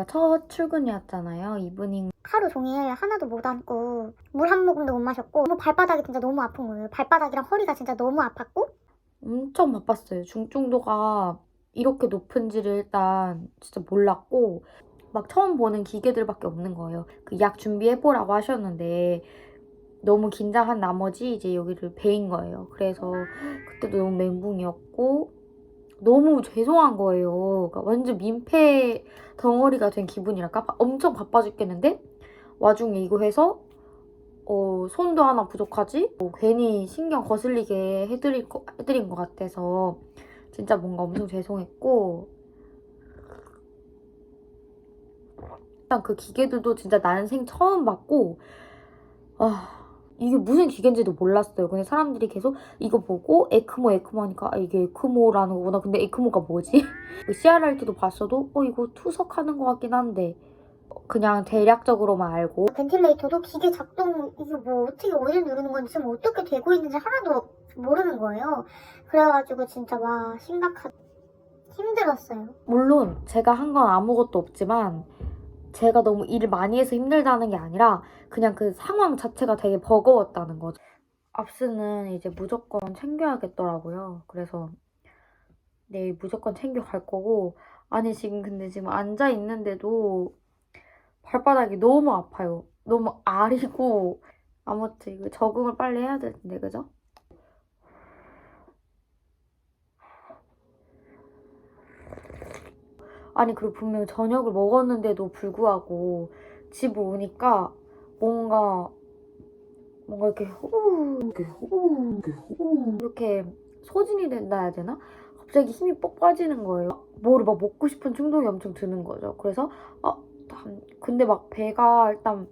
제가 첫 출근이었잖아요. 이브닝 하루 종일 하나도 못 앉고 물 한 모금도 못 마셨고 너무 발바닥이 진짜 너무 아픈 거예요. 발바닥이랑 허리가 진짜 너무 아팠고 엄청 바빴어요. 중증도가 이렇게 높은지를 일단 진짜 몰랐고 막 처음 보는 기계들밖에 없는 거예요. 그 약 준비해보라고 하셨는데 너무 긴장한 나머지 이제 여기를 베인 거예요. 그래서 그때도 너무 멘붕이었고 너무 죄송한 거예요. 그러니까 완전 민폐 덩어리가 된 기분이랄까? 바- 엄청 바빠 죽겠는데 와중에 이거 해서 어, 손도 하나 부족하지? 뭐 괜히 신경 거슬리게 해드릴 거, 해드린 것 같아서 진짜 뭔가 엄청 죄송했고 일단 그 기계들도 진짜 난생 처음 봤고 아 이게 무슨 기계인지도 몰랐어요. 근데 사람들이 계속 이거 보고 에크모 에크모 하니까 아, 이게 에크모라는 거구나. 근데 에크모가 뭐지? CRRT도 봤어도 어 이거 투석하는 것 같긴 한데 그냥 대략적으로만 알고 벤틸레이터도 기계 작동 이게 뭐 어떻게 어디를 누르는 건지 지금 어떻게 되고 있는지 하나도 모르는 거예요. 그래가지고 진짜 와 심각한 힘들었어요. 물론 제가 한 건 아무것도 없지만 제가 너무 일을 많이 해서 힘들다는 게 아니라 그냥 그 상황 자체가 되게 버거웠다는 거죠. 압스는 이제 무조건 챙겨야겠더라고요. 그래서 내일 무조건 챙겨갈 거고 아니 지금 근데 지금 앉아 있는데도 발바닥이 너무 아파요. 너무 아리고 아무튼 이거 적응을 빨리 해야 되는데 그죠? 아니 그리고 분명 저녁을 먹었는데도 불구하고 집을 오니까 뭔가 뭔가 이렇게 후 이렇게 후 이렇게 후 이렇게 소진이 된다 해야 되나? 갑자기 힘이 뻑 빠지는 거예요. 뭐를 막 먹고 싶은 충동이 엄청 드는 거죠. 그래서 아 단- 근데 막 배가 일단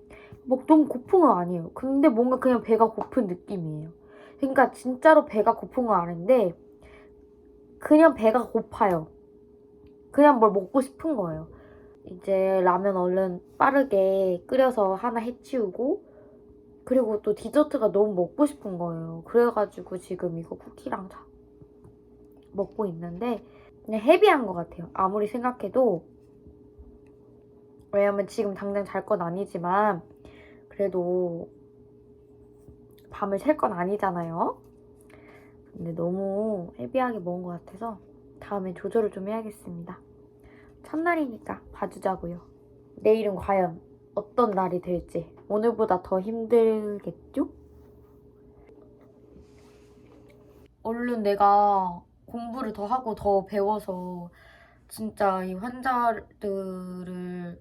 막 너무 고픈 건 아니에요. 근데 뭔가 그냥 배가 고픈 느낌이에요. 그러니까 진짜로 배가 고픈 건 아닌데 그냥 배가 고파요. 그냥 뭘 먹고 싶은 거예요. 이제 라면 얼른 빠르게 끓여서 하나 해치우고 그리고 또 디저트가 너무 먹고 싶은 거예요. 그래가지고 지금 이거 쿠키랑 자 먹고 있는데 그냥 헤비한 것 같아요. 아무리 생각해도 왜냐면 지금 당장 잘 건 아니지만 그래도 밤을 샐 건 아니잖아요. 근데 너무 헤비하게 먹은 것 같아서 다음에 조절을 좀 해야겠습니다. 첫날이니까 봐주자고요. 내일은 과연 어떤 날이 될지 오늘보다 더 힘들겠죠? 얼른 내가 공부를 더 하고 더 배워서 진짜 이 환자들을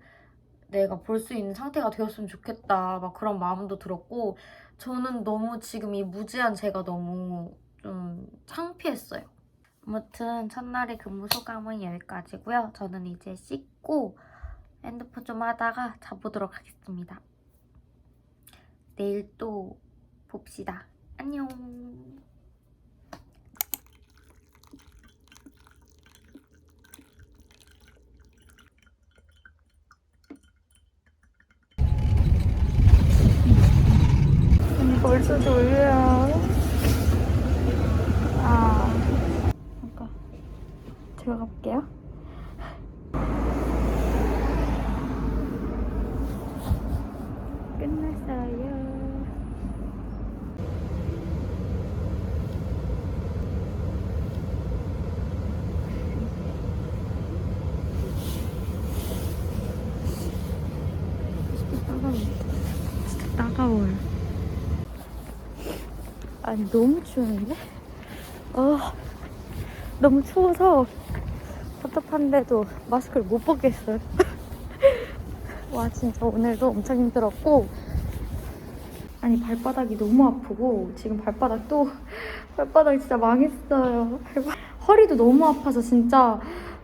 내가 볼 수 있는 상태가 되었으면 좋겠다 막 그런 마음도 들었고 저는 너무 지금 이 무지한 제가 너무 좀 창피했어요. 아무튼 첫날의 근무 소감은 여기까지고요. 저는 이제 씻고 핸드폰 좀 하다가 자보도록 하겠습니다. 내일 또 봅시다. 안녕. 벌써 졸려요. 아. 잠깐 들어가 볼게요. 끝났어요. 따가워. 진짜 따가워요. 아니 너무 추운데? 아 너무 추워서 답답한데도 마스크를 못 벗겠어요. 와 진짜 오늘도 엄청 힘들었고 아니 발바닥이 너무 아프고 지금 발바닥 또 발바닥 진짜 망했어요. 허리도 너무 아파서 진짜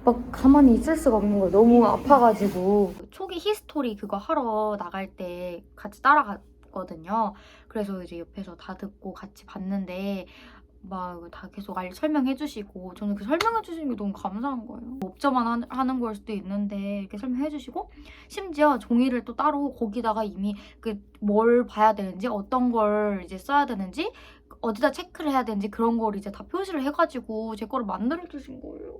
막 가만히 있을 수가 없는 거예요. 너무 아파가지고 초기 히스토리 그거 하러 나갈 때 같이 따라갔거든요. 그래서 이제 옆에서 다 듣고 같이 봤는데 막 다 계속 알 설명해 주시고 저는 그 설명해 주시는 게 너무 감사한 거예요. 업자만 하는, 걸 수도 있는데 이렇게 설명해 주시고 심지어 종이를 또 따로 거기다가 이미 그 뭘 봐야 되는지 어떤 걸 이제 써야 되는지 어디다 체크를 해야 되는지 그런 걸 이제 다 표시를 해가지고 제 거를 만들어 주신 거예요.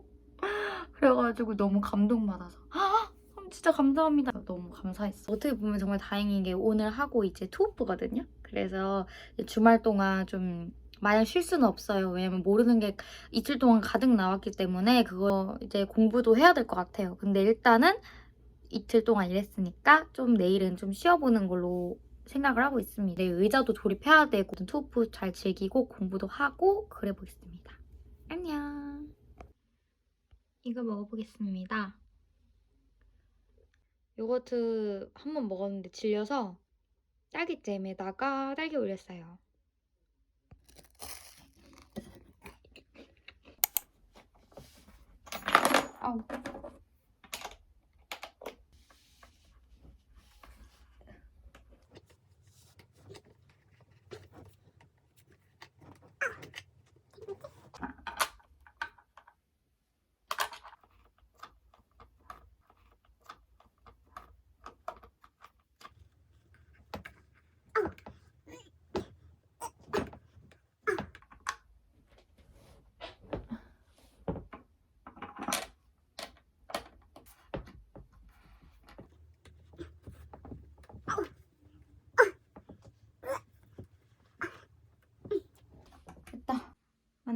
그래가지고 너무 감동받아서 아, 진짜 감사합니다. 너무 감사했어. 어떻게 보면 정말 다행인 게 오늘 하고 이제 투오프거든요. 그래서 주말 동안 좀 마냥 쉴 수는 없어요. 왜냐면 모르는 게 이틀 동안 가득 나왔기 때문에 그거 이제 공부도 해야 될 것 같아요. 근데 일단은 이틀 동안 일했으니까 좀 내일은 좀 쉬어보는 걸로 생각을 하고 있습니다. 내일 의자도 조립해야 되고 투오프 잘 즐기고 공부도 하고 그래 보겠습니다. 안녕. 이거 먹어보겠습니다. 요거트 한 번 먹었는데 질려서 딸기잼에다가 딸기 올렸어요. 아우.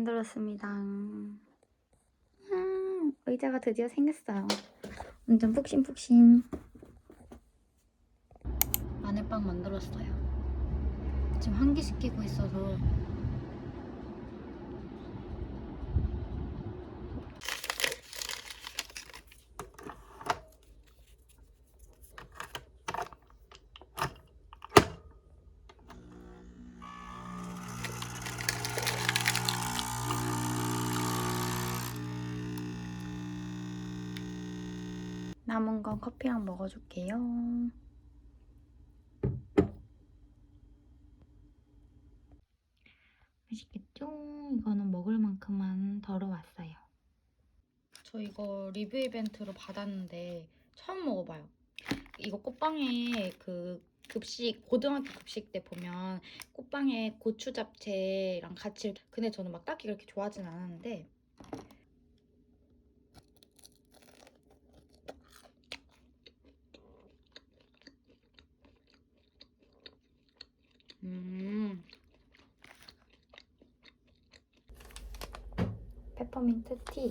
만들었습니다. 음, 의자가 드디어 생겼어요. 완전 푹신푹신. 마늘빵 만들었어요. 지금 환기시키고 있어서 남은 건 커피랑 먹어줄게요. 맛있겠죠? 이거는 먹을 만큼만 덜어왔어요. 저 이거 리뷰 이벤트로 받았는데 처음 먹어봐요. 이거 꽃빵에 그 급식 고등학교 급식 때 보면 꽃빵에 고추 잡채랑 같이 근데 저는 막 딱히 그렇게 좋아하진 않았는데 음. 페퍼민트 티